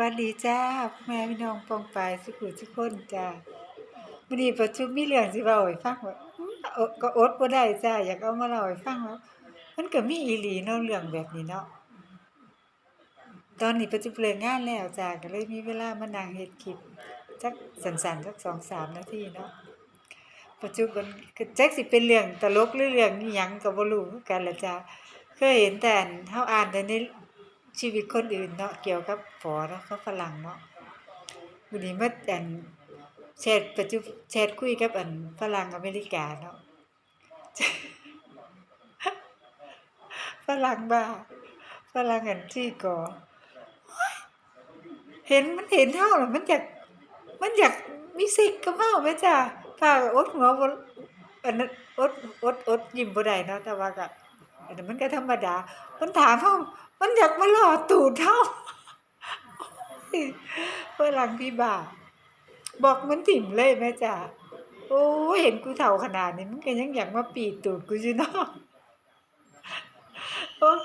วัสดีจ้าพ่อแม่พี่น้องปองปายสุขุทุกคนจ้าวันนี้ประชุมมีเรื่องสิเว้าให้ฟังว่าอื้อดก็อดบ่ได้จ้าอยากเอามาเล่าให้ฟังว่ามันก็มีอีหลีเนาะเรื่องแบบนี้เนาะตอนนี้ประชุมเลิกงงานแล้วจ้าก็เลยมีเวลามานั่งเฮ็ดคลิปจักสั้นๆสัก2-3นาทีเนาะปัจจุบันก็จักสิเป็นเรื่องตลกหรือเรื่องหยังก็บ่รู้กันละจ้าเคยเห็นแต่เฮาอ่านแต่ใน ชีวิตคนอื่นเนาะเกี่ยวกับฝอเนาะกับฝรั่งเนาะวันนี้มาอันแชทปัจจุแชทคุยกับอันฝรั่งอเมริกาเนาะฝรั่งบ้าฝรั่งอันที่ก่อเห็นมันเห็นเฮาแล้วมันอยากมันอยากมีเซ็กกับเฮาแม่จ้าป้ากอดหัวอันนั้นอดอดอดยิ้มบ่ได้เนาะแต่ว่าก็ อันนั้นมันก็ธรรมดา มันถามเฮามันอยากมาหล่อตูดเท่าฝรั่งพี่บ่าบอกมันถิ่มเลยแม่จ๋าโอ้เห็นกูเฒ่าขนาดนี้มันก็ยังอยากมาปีดตูดกูอยู่เนาะโอ๊ย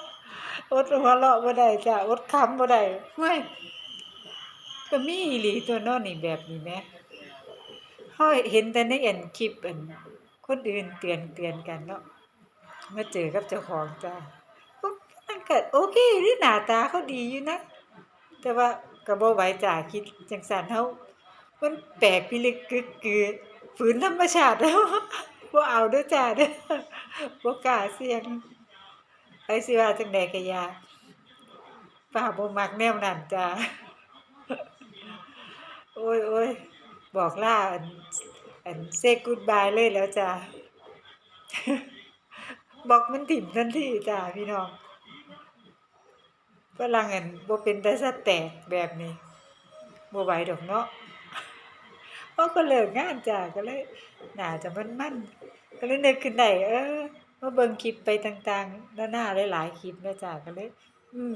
อดหัวเราะบ่ได้จ้ะอดขำบ่ได้เฮ้ยก็มีอีหลีตัวนาะนี่แบบนี้แหมเฮาเห็นแต่ในอันคลิปอันคนอื่นเตือนเตือนกันเนาะ มาเจอกับเจ้าของจ้ะมันก็โอเคเดะหน้าตาเขาดีอยู่นะ แต่ว่าก็บ่ไหวจ้าคิดจังซั่นเฮามันแปลกพิลึกกึกกือฝืนธรรมชาติแล้วบ่เอาด้อจ้าเด้อบ่กล้าเสี่ยงไปสิว่าจังใดก็อย่าป้าบ่มักแนวนั้นจ้าโอ้ยๆบอกล่าอันอัน say goodbye เลยแล้วจ้า บอกมันถิ่มทันทีจ้าพี่น้องฝรั่งอันบ่เป็นแตาสะแตกแบบนี้บ่ไหวดอกเนาะเพราะก็เลิกงานจ้ะก็เลยหน่าจะมันๆก็เลยนึกขึ้นได้เออมาเบิ่งคลิปไปต่างๆนานาหลายๆคลิปแม่จ้ะก็เลย อืม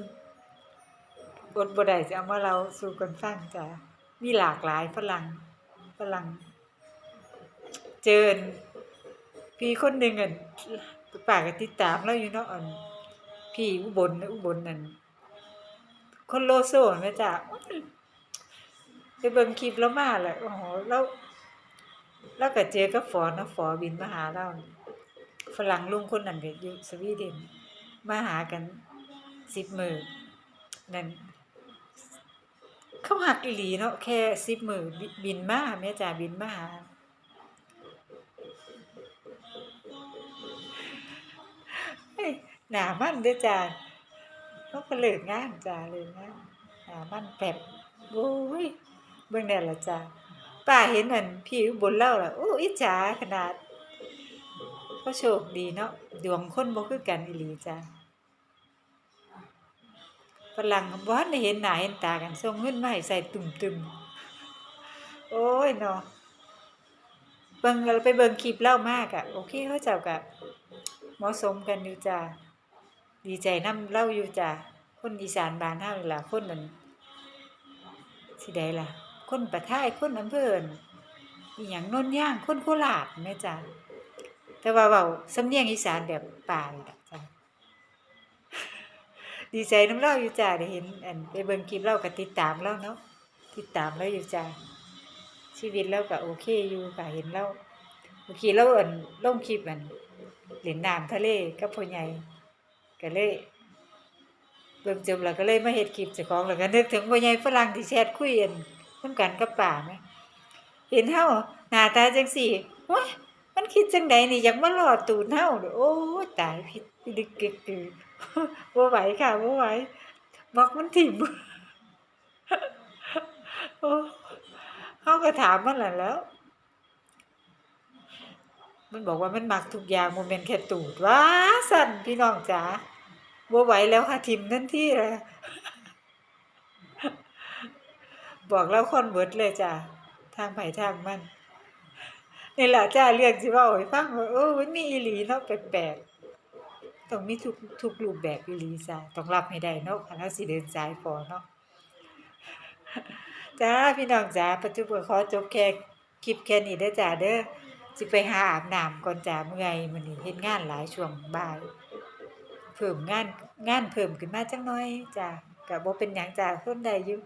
อดบ่ได้สิเอามาเล่าสู่กันฟังจ้ะมีหลากหลายฝรั่งฝรั่งเจอพี่คนหนึ่งอั่น ป้าก็ติดตามเราอยู่เนาะอันพี่อุบลน่ะอุบลนั่นคนโลโซแม่จ้ะไปเบิ่งคลิปแล้วมาแหละโอ้โหแล้วแล้วก็เจอกับฝอเนาะฝอบินมาหาเราฝรั่งลุงคนนั้นก็อยู่สวีเดนมาหากัน10มื้อนั่นเขาหักอีหลีเนาะแค่10มื้อบินมาแม่จ้ะบินมาหา ยหนามันเด้อจ้าเขาก็เลิกงานจ้าเลิกงานหนามันแปบโอ้ยเบิ่งได้ล่ะจ้าป้าเห็นอันพี่บลเล่าล่ะโอ้อิจฉาขนาดเขาโชคดีเนาะดวงคนบ่คือกันอีหลีจ้าฝรั่งบ่ทันได้เห็นหน้าเห็นตากันส่งเงินมาให้ใส่ตุ่มๆโอ้ยเนาะเบิ่งแล้วไปเบิ่งคลิปเล่ามากอะโอเคเขาเจ้าก็ เหมาะสมกันอยู่จ้าดีใจน้ำเล่าอยู่จ้าคนอีสานบ้านเฮาล่ะคนนั้นสิใดล่ะ คนปะท้ายคนอำเภอนั่นอีหยังนนย่างคนโคราชแม่จ้าแต่ว่าเว้าสำเนียงอีสานแบบป่านี่ล่ะจ้าดีใจน้ำเล่าอยู่จ้าได้เห็นอันไปเบิ่งคลิปเราก็ติดตามเราเนาะติดตามเราอยู่จ้าชีวิตเราก็โอเคอยู่ค่ะเห็นเราเมื่อกี้เราอันลงคลิปอัน เล่นน้ำทะเลกับพ่อใหญ่ก็เลยเบิ่งจบแล้วก็เลยมาเฮ็ดคลิปเจ้าของแล้วก็นึกถึงพ่อใหญ่ฝรั่งที่แชทคุยกันนำกันกับป้าแหมเห็นเฮาหน้าตาจังซี่โอ๊ยมันคิดจังใดนี่อยากมาหล่อตูดเฮาโอ้ตายผิดดึกกึกกือบ่ไหวค่ะบ่ไหวบอกมันถิ่มโอ้เฮาก็ถามมันนั่นแล้ว มันบอกว่ามันมักทุกอย่างบ่แม่นแค่ตูดว้าสั่นพี่น้องจ๋าบ่ไหวแล้วค่ะทิมทันที่เลยบอกเราคอนเวิร์ตเลยจ้ะทางไผทางมันนี่แหละจ้าเรื่องสิเว้าให้ฟังว่าเออมันมีอีหลีเนาะแปลกๆต้องมีทุกทุกรูปแบบอีหลีจ้ะต้องรับให้ได้เนาะคันเราสิเดินสายฝอเนาะจ้าพี่น้องจ๋าปัจจุบันขอจบแค่คลิปแค่นี้เด้จ้าเด้อ สิไปหาอาบน้ำก่อนจ้าเมื่อยมื้อนี้เฮ็ดงานหลายช่วงบ่าย เพิ่มงานงานเพิ่มขึ้นมาจักหน่อยจ้าก็บ่เป็นหยังจ้าทนได้อยู่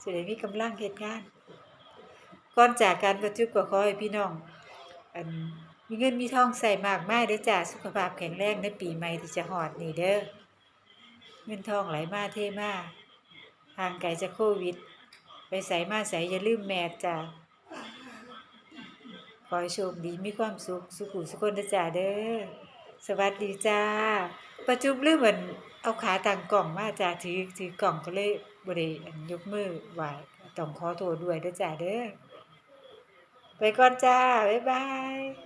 สิได้มีกำลังเฮ็ดงานก่อนจากกันประจุบก็ขอให้พี่น้องอันมีเงินมีทองใส่มากมายเด้อจ้าสุขภาพแข็งแรงในปีใหม่ที่จะฮอดนี่เด้อเงินทองไหลมาเทมาห่างไกลจากโควิด ไปไสมาไสอย่าลืมแมสจ้า ขอให้โชคดีมีความสุขสุขุสุขคนจ้าเด้อสวัสดีจ้าประจุบลืมเหมือนเอาขาต่างกล่องมาจ้าถือถือกล่องก็เลยบ่ได้อันยกมือไหวต้องขอโทษด้วยด้อจ้าเด้อไปก่อนจ้าบ๊ายบาย